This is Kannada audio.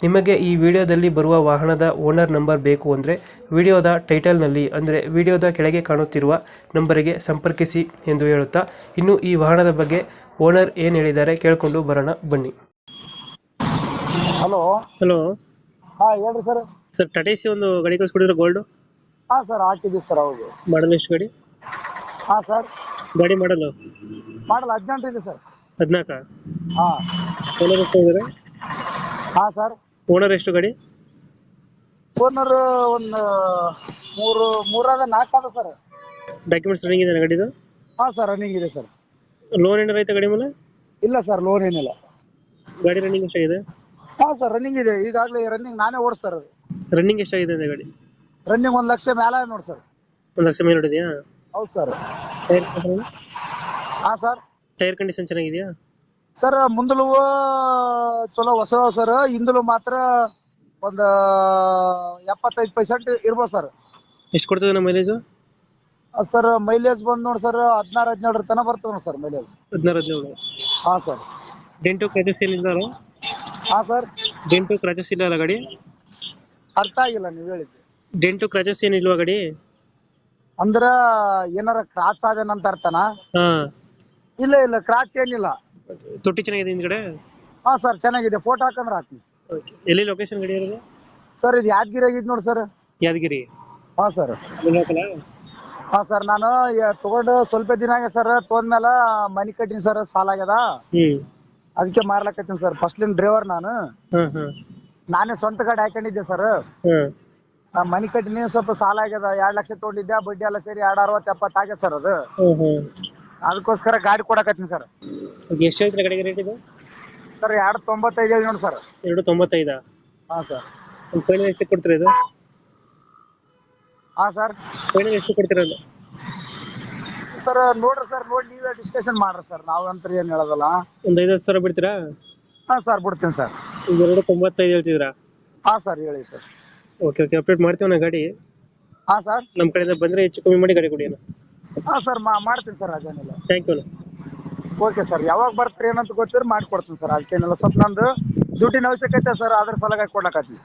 ನಿಮಗೆ ಈ ವಿಡಿಯೋದಲ್ಲಿ ಬರುವ ವಾಹನದ ಓನರ್ ನಂಬರ್ ಬೇಕು ಅಂದರೆ ವಿಡಿಯೋದ ಟೈಟಲ್ನಲ್ಲಿ ಅಂದರೆ ವಿಡಿಯೋದ ಕೆಳಗೆ ಕಾಣುತ್ತಿರುವ ನಂಬರಿಗೆ ಸಂಪರ್ಕಿಸಿ ಎಂದು ಹೇಳುತ್ತಾ ಇನ್ನು ಈ ವಾಹನದ ಬಗ್ಗೆ ಓನರ್ ಏನು ಹೇಳಿದ್ದಾರೆ ಕೇಳಿಕೊಂಡು ಬರೋಣ ಬನ್ನಿ. ಹಲೋ. ಹಲೋ. ಹಾ ಹೇಳ್ರಿ ಸರ್. ಸರ್ ಟಾಟಾ ಸಿ ಒಂದು ಗಾಡಿ ಕಳಿಸ್ಕೊಡಿದ್ರೆ ಗೋಲ್ಡು ಹಾ ಸರ್ ಹಾಕಿದ್ದೀವಿ ಸರ್ ಹೌದು. ಮಾಡಲ್ ಎಷ್ಟು ಗಾಡಿ? ಹಾ ಸರ್. ಗಾಡಿ ಮಾಡಲು ಮಾಡಲ್ ಹದಿನೆಂಟು ಇದೆ ಸರ್. ಹದಿನಾಲ್ಕ? ಹಾ. ಹಾ ಸರ್ ಓನರ್ ಎಷ್ಟು ಗಾಡಿ? ಓನರ್ ಒಂದು ಮೂರು ಮೂರಾದ ನಾಲ್ಕು ಅದ ಸರ್ ಡಾಕ್ಯುಮೆಂಟ್ಸ್ ರನ್ನಿಂಗ್ ಇದೆ ಗಾಡಿದು? ಹಾ ಸರ್ ರನ್ನಿಂಗ್ ಇದೆ ಸರ್ ಲೋನ್ ಏನಾರ ಐತೆ ಗಾಡಿ ಮೇಲೆ? ಇಲ್ಲ ಸರ್ ಲೋನ್ ಏನಿಲ್ಲ. ಗಾಡಿ ರನ್ನಿಂಗ್ ಎಷ್ಟಾಗಿದೆ? ಹಾ ಸರ್ ರನ್ನಿಂಗ್ ಇದೆ. ಈಗಾಗಲೇ ರನ್ನಿಂಗ್ ನಾನೇ ಓಡಿಸ್ತಾರೆ ಅದು ರನ್ನಿಂಗ್ ಎಷ್ಟಾಗಿದೆ ಇದೆ ಗಾಡಿ? ರನ್ನಿಂಗ್ ಒಂದು ಲಕ್ಷ ಮೇಲೆ ನೋಡಿ ಸರ್ ಒಂದು ಲಕ್ಷ ಮೇಲೆ ಹೊಡಿದೆಯಾ? ಹೌದು ಸರ್ ಟೈರ್ ಹಾ ಸರ್ ಟೈರ್ ಕಂಡೀಷನ್ ಚೆನ್ನಾಗಿದೆಯಾ? ಸರ್ ಮುಂದಲು ಚಲೋ ಹೊಸ ಸರ್ ಇಂದಲೂ ಮಾತ್ರ ಒಂದ ಎಪ್ಪತ್ತೈದು ಪರ್ಸೆಂಟ್ ಇರ್ಬೋದು ಸರ್ ಎಷ್ಟು ಕೊಡ್ತದ ಮೈಲೇಜ್ ಮೈಲೇಜು ಸರ್ ಮೈಲೇಜ್ ಬಂದ್ ನೋಡಿ ಸರ್ ಹದಿನಾರು ಹದಿನೇಳರ ತನಕ ಬರ್ತದ ನೋಡಿ ಸರ್ ಮೈಲೇಜ್ ಹದಿನಾರು ಹದಿನೇಳು. ಹಾ ಸರ್ ಡೆಂಟು ಕ್ರಾಚಸ್ ಏನಿಲ್ಲ ಹಾ ಸರ್ ಡೆಂಟು ಕ್ರಾಚಸ್ ಇಲ್ಲ ಅಲ್ಲ ಗಾಡಿ? ಅರ್ಥ ಆಗಿಲ್ಲ ನೀವು ಹೇಳಿದ್ದು. ಡೆಂಟು ಕ್ರಾಚಸ್ ಏನಿಲ್ವಾ ಗಾಡಿ? ಅಂದ್ರ ಏನಾರ ಕ್ರಾಚ್ ಆದೇನಂತ ಅರ್ಥನಾ? ಹಾ. ಇಲ್ಲ ಇಲ್ಲ ಕ್ರಾಚ್ ಏನಿಲ್ಲ. ತೊಟ್ಟಿ ಚೆನ್ನಾಗಿದೆ ಹಿಂದ್ಗಡೆ? ಹಾಂ ಸರ್ ಚೆನ್ನಾಗಿದೆ. ಫೋಟೋ ಹಾಕಂದ್ರೆ ಹಾಕ್ತೀನಿ. ಎಲ್ಲಿ ಲೊಕೇಶನ್ ಗಡಿ ಇರೋದು? ಸರ್ ಇದು ಯಾದಗಿರಿ ಆಗಿದೆ ನೋಡಿ ಸರ್. ಯಾದಗಿರಿ. ಹಾ ಸರ್. ಹಾ ಸರ್ ನಾನು ಯ- ತಗೊಂಡು ಸ್ವಲ್ಪ ದಿನ ಆಗ ಸರ್. ತೊಗೊಂಡ್ಮೇಲೆ ಮನಿ ಕಟ್ಟಿನಿ ಸರ್ ಸಾಲ ಆಗ್ಯದ. ಹ್ಮ್. ಅದಕ್ಕೆ ಮಾರ್ಲಕತ್ತೀನಿ ಸರ್. ಫಸ್ಟ್ಲಿನ ಡ್ರೈವರ್ ನಾನು. ನಾನೇ ಸ್ವಂತ ಗಾಡಿ ಹಾಕೊಂಡಿದ್ದೆ ಸರ್. ಮನಿ ಕಟ್ಟಿನಿ ಸ್ವಲ್ಪ ಸಾಲ ಆಗ್ಯದ. ಎರಡ್ ಲಕ್ಷ ತಗೊಂಡಿದ್ದೆ. ಬಡ್ಡಿ ಎಲ್ಲ ಸೇರಿ ಎರಡ್ ಅರವತ್ತು ಎಪ್ಪತ್ತು ಆಗ್ಯದ ಸರ್ ಅದು. ಹ್ಮ್ ಹ್ಮ್. ಅದಕ್ಕೋಸ್ಕರ ಗಾಡಿ ಕೊಡಕತ್ತೀನಿ ಸರ್. ಎಷ್ಟು ಹೇಳ್ತೀರಾ ಗಾಡಿಗೆ ರೇಟ್ ಇದು? ಸರ್ ಎರಡು ತೊಂಬತ್ತೈದು ಹೇಳಿ ನೋಡಿ ಸರ್. ಎರಡು ತೊಂಬತ್ತೈದಾ? ಹಾಂ ಸರ್. ಒಂದು ಫೈನಲ್ ಎಷ್ಟು ಕೊಡ್ತೀರಾ ಇದು? ಹಾಂ ಸರ್. ಫೈನಲ್ ಎಷ್ಟು ಕೊಡ್ತೀರಾ ಸರ್ ನೋಡ್ರಿ ಸರ್ ನೋಡಿ ನೀವೇ ಡಿಸ್ಕಷನ್ ಮಾಡ್ರಿ ಸರ್. ನಾವಂತ್ರ ಏನು ಹೇಳೋದಲ್ಲ. ಒಂದು ಐದು ಸಾವಿರ ಬಿಡ್ತೀರಾ? ಹಾಂ ಸರ್ ಬಿಡ್ತೀನಿ ಸರ್. ಈಗ ಎರಡು ತೊಂಬತ್ತೈದು ಹೇಳ್ತಿದ್ರಾ ಹಾಂ ಸರ್ ಹೇಳಿ ಸರ್. ಓಕೆ ಓಕೆ ಅಪ್ಡೇಟ್ ಮಾಡ್ತೀವಿ ನಾ ಗಾಡಿ. ಹಾಂ ಸರ್. ನಮ್ಮ ಕಡೆಯಿಂದ ಬಂದರೆ ಹೆಚ್ಚು ಕಮ್ಮಿ ಮಾಡಿ ಗಾಡಿ ಕೊಡಿ ಅಣ್ಣ. ಹಾಂ ಸರ್ ಮಾಡ್ತೀನಿ ಸರ್ ಅದೇನಿಲ್ಲ. ಥ್ಯಾಂಕ್ ಯು ಅಣ್ಣ. ಓಕೆ ಸರ್, ಯಾವಾಗ ಬರ್ತೀರಿ ಏನಂತ ಗೊತ್ತಿರ ಮಾಡ್ಕೊಡ್ತೀನಿ ಸರ್. ಅದಕ್ಕೇನಿಲ್ಲ. ಸ್ವಲ್ಪ ನಂದು ದುಡ್ಡಿನ ಅವಶ್ಯಕತೆ ಸರ್, ಅದ್ರ ಸಲುವಾಗಿ ಕೊಡ್ಲಕತ್ತೀನಿ.